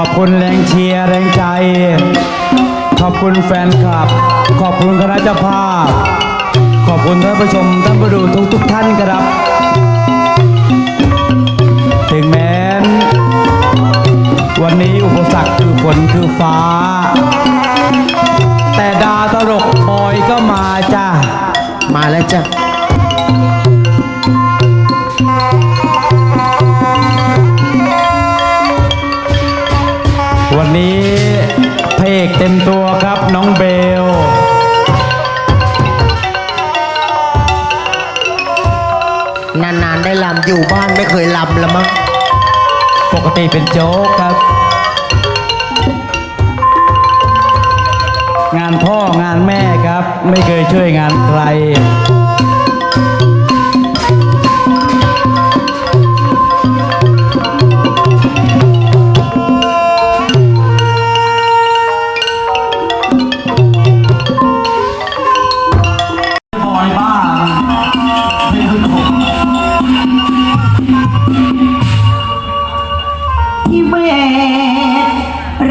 ขอบคุณแรงเชียร์แรงใจ ขอบคุณแฟนคลับ ขอบคุณคณะเจ้าภาพ ขอบคุณท่านผู้ชมท่านผู้ดูทุกทุกท่านครับ ถึงแม้น วันนี้อุปสรรคคือฝนคือฟ้า แต่ดาตลกบอยก็มาจ้ามาแล้วจ้ะ วันนี้พระเอกเต็มตัวครับน้องเบล นานๆได้ลำอยู่บ้านไม่เคยลำละมั้ง ปกติเป็นโจ๊กครับ งานพ่องานแม่ครับ ไม่เคยช่วยงานใคร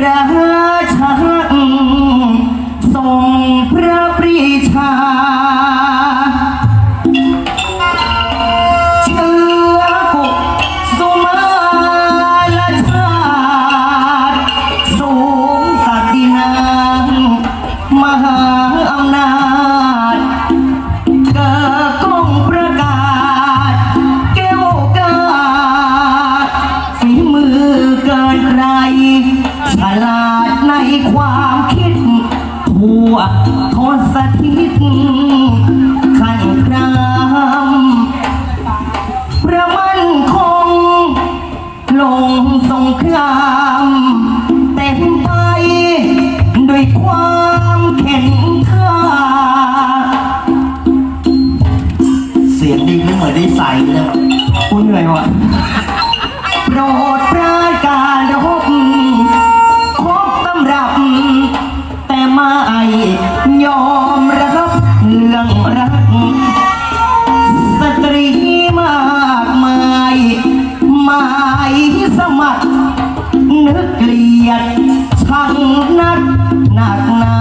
ราชาทรงพระปรีชา เชื้อกุสุมาลชาติสูงสักดินางมหา สถิตขันครามประมันคง ลงสงครามเต็มไปด้วยความเข็นข้าเสียงดีไม่เหมือนได้ใส่เลยคุณเหนื่อยวะโปรดปราการรบคบตำรับแต่มาางนักหนักหนา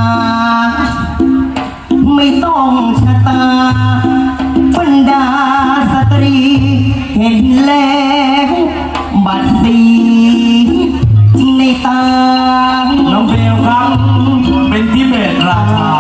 ไม่ต้องชะตาบรรดาสตรี เห็นแล้วบัดสีในตา น้องเบลครับเป็นที่เบสราคา